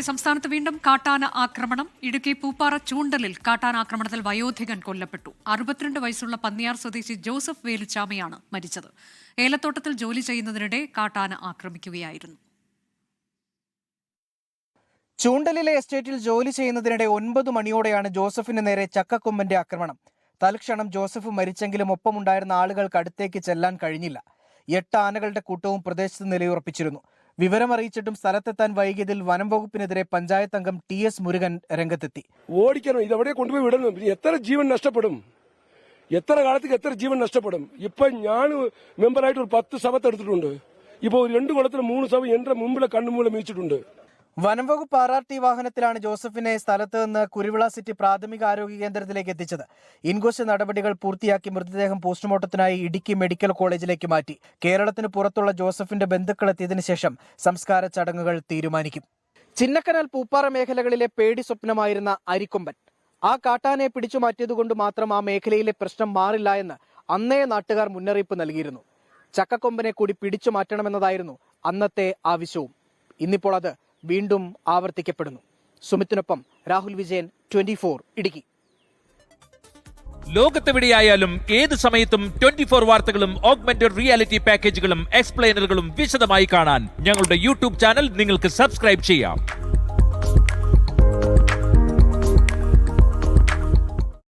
സംസ്ഥാനത്ത് വീണ്ടും കാട്ടാന ആക്രമണം. ഇടുക്കി പൂപ്പാറ ചൂണ്ടലിൽ കാട്ടാന ആക്രമണത്തിൽ വയോധികൻ കൊല്ലപ്പെട്ടു. അറുപത്തിരണ്ട് വയസ്സുള്ള പന്നിയാർ സ്വദേശി ജോസഫ് വേലുച്ചാമയാണ് മരിച്ചത്. ഏലത്തോട്ടത്തിൽ ജോലി ചെയ്യുന്നതിനിടെ കാട്ടാന ആക്രമിക്കുകയായിരുന്നു. ചൂണ്ടലിലെ എസ്റ്റേറ്റിൽ ജോലി ചെയ്യുന്നതിനിടെ ഒൻപത് മണിയോടെയാണ് ജോസഫിന് നേരെ ചക്കക്കൊമ്പന്റെ ആക്രമണം. തൽക്ഷണം ജോസഫ് മരിച്ചെങ്കിലും ഒപ്പമുണ്ടായിരുന്ന ആളുകൾക്ക് അടുത്തേക്ക് ചെല്ലാൻ കഴിഞ്ഞില്ല. എട്ട് ആനകളുടെ കൂട്ടവും പ്രദേശത്ത് നിലയുറപ്പിച്ചിരുന്നു. വിവരമറിയിച്ചിട്ടും സ്ഥലത്തെത്താൻ വൈകിയതിൽ വനം വകുപ്പിനെതിരെ പഞ്ചായത്ത് അംഗം ടി എസ് മുരുകൻ രംഗത്തെത്തി. ഓടിക്കണം ഇതെവിടെ കൊണ്ടുപോയി വിടണം. എത്ര ജീവൻ നഷ്ടപ്പെടും? എത്ര കാലത്തേക്ക് എത്ര ജീവൻ നഷ്ടപ്പെടും? ഇപ്പൊ ഞാൻ മെമ്പറായിട്ട് ഒരു പത്ത് സഭത്ത് എടുത്തിട്ടുണ്ട്. ഇപ്പൊ ഒരു രണ്ട് കുളത്തിൽ മൂന്ന് സഭ എന്റെ മുമ്പിലെ കണ്ണുമൂലം വീഴ്ചിട്ടുണ്ട് വനം വകുപ്പ് ആർ ആർ ടി വാഹനത്തിലാണ് ജോസഫിനെ സ്ഥലത്ത് നിന്ന് കുരുവിള സിറ്റി പ്രാഥമിക ആരോഗ്യ കേന്ദ്രത്തിലേക്ക് എത്തിച്ചത്. ഇൻക്വസ്റ്റ് നടപടികൾ പൂർത്തിയാക്കി മൃതദേഹം പോസ്റ്റ്മോർട്ടത്തിനായി ഇടുക്കി മെഡിക്കൽ കോളേജിലേക്ക് മാറ്റി. കേരളത്തിന് പുറത്തുള്ള ജോസഫിന്റെ ബന്ധുക്കൾ എത്തിയതിനു ശേഷം സംസ്കാര ചടങ്ങുകൾ തീരുമാനിക്കും. ചിന്നക്കനാൽ പൂപ്പാറ മേഖലകളിലെ പേടി സ്വപ്നമായിരുന്ന അരിക്കൊമ്പൻ. ആ കാട്ടാനെ പിടിച്ചു മാറ്റിയതുകൊണ്ട് മാത്രം ആ മേഖലയിലെ പ്രശ്നം മാറില്ല എന്ന് അന്നേ നാട്ടുകാർ മുന്നറിയിപ്പ് നൽകിയിരുന്നു. ചക്കക്കൊമ്പനെ കൂടി പിടിച്ചു മാറ്റണമെന്നതായിരുന്നു അന്നത്തെ ആവശ്യവും. ഇന്നിപ്പോൾ അത് വീണ്ടും ആവർത്തിക്കപ്പെടുന്നു. സുമിത്തിനൊപ്പം രാഹുൽ വിജയൻ ട്വന്റി ഫോർ ഇടുക്കി. ലോകത്തെവിടെയായാലും ഏത് സമയത്തും ട്വന്റി ഫോർ വാർത്തകളും ഓഗ്മെന്റഡ് റിയാലിറ്റി പാക്കേജുകളും എക്സ്പ്ലെയിനറുകളും വിശദമായി കാണാൻ ഞങ്ങളുടെ യൂട്യൂബ് ചാനൽ നിങ്ങൾക്ക് സബ്സ്ക്രൈബ് ചെയ്യാം.